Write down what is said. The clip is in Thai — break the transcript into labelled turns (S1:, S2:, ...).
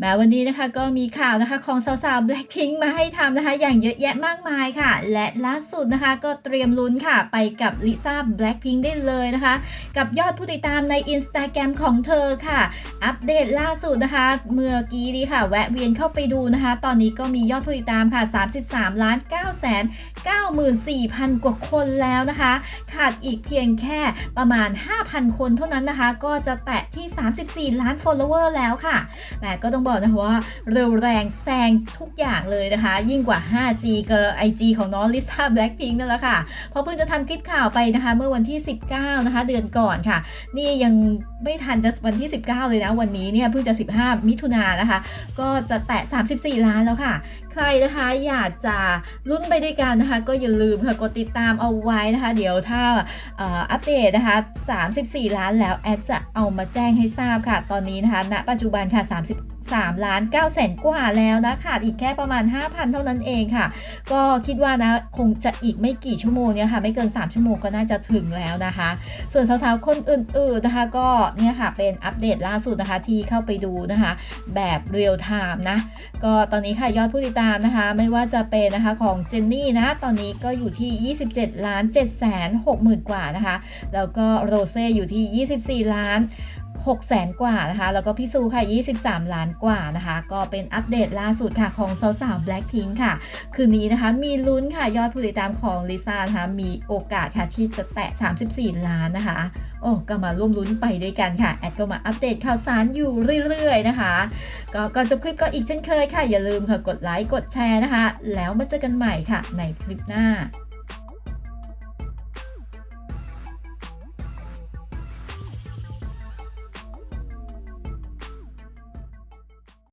S1: แม้วันนี้นะคะก็มีข่าวนะคะของสาวๆ Blackpink มาให้ทำนะคะ อย่างเยอะแยะมากมายค่ะ และล่าสุดนะคะก็เตรียมลุ้นค่ะ ไปกับลิซ่า Blackpink ได้เลยนะคะ กับยอดผู้ติดตามใน Instagram ของเธอค่ะ อัปเดตล่าสุดนะคะ เมื่อกี้นี้ค่ะ แวะเวียนเข้าไปดูนะคะ ตอนนี้ก็มียอดผู้ติดตามค่ะ 33ล้าน9แสน94,000 กว่าคนแล้วนะคะ ขาดอีกเพียงแค่ประมาณ 5,000 คนเท่านั้นนะคะ ก็จะแตะที่ 34 ล้าน follower แล้วค่ะแต่ก็ต้องบอกนะคะว่าเร็วแรงแซงทุกอย่างเลยนะคะ ยิ่งกว่า 5G กับ IG ของน้องลิซ่า Blackpink นั่นแหละค่ะเพราะเพิ่งจะทำคลิปข่าวไปนะคะ เมื่อวันที่ 19 นะคะ เดือนก่อนค่ะ นี่ยังไม่ทันจะวันที่ 19 เลยนะ วันนี้เนี่ยเพิ่งจะ 15 มิถุนานะคะ ก็จะแตะ 34 ล้านแล้วค่ะ ใครนะคะอยากจะลุ้นไปด้วยกันนะคะ ก็อย่าลืมค่ะกดติดตามเอาไว้นะคะ เดี๋ยวถ้าอัปเดตนะคะ 34 ล้านแล้วแอดจะเอามาแจ้งให้ทราบค่ะ ตอนนี้นะคะณปัจจุบันค่ะ 3 ล้าน9แสนกว่าแล้วนะขาดอีกแค่ประมาณ 5,000 เท่านั้นเองค่ะ ก็คิดว่านะคงจะอีกไม่กี่ชั่วโมงเนี่ยค่ะ ไม่เกิน 3 ชั่วโมงก็น่าจะถึงแล้วนะคะ ส่วนสาวๆ คนอื่นๆนะคะ ก็เนี่ยค่ะเป็นอัปเดตล่าสุดนะคะที่เข้าไปดูนะคะ แบบเรียลไทม์นะ ก็ตอนนี้ค่ะยอดผู้ติดตามนะคะ ไม่ว่าจะเป็นนะคะของเจนนี่นะตอนนี้ก็อยู่ที่ 27 ล้าน7แสน6หมื่นกว่านะคะ แล้วก็โรเซ่อยู่ที่ 24 ล้าน 6แสนกว่านะคะ แล้วก็พี่ซูค่ะ 23 ล้านกว่านะคะ ก็เป็นอัปเดตล่าสุดค่ะของสาวๆ Blackpink ค่ะ คืนนี้นะคะมีลุ้นค่ะยอดผู้ติดตามของลิซ่านะคะมีโอกาสค่ะที่จะแตะ 34 ล้านนะคะ โอ้ก็มาร่วมลุ้นไปด้วยกันค่ะ แอดก็มาอัปเดตข่าวสารอยู่เรื่อยๆนะคะ ก็ก่อนจบคลิปก็อีกเช่นเคยค่ะ อย่าลืมค่ะกดไลค์กดแชร์นะคะ แล้วมาเจอกันใหม่ค่ะในคลิปหน้า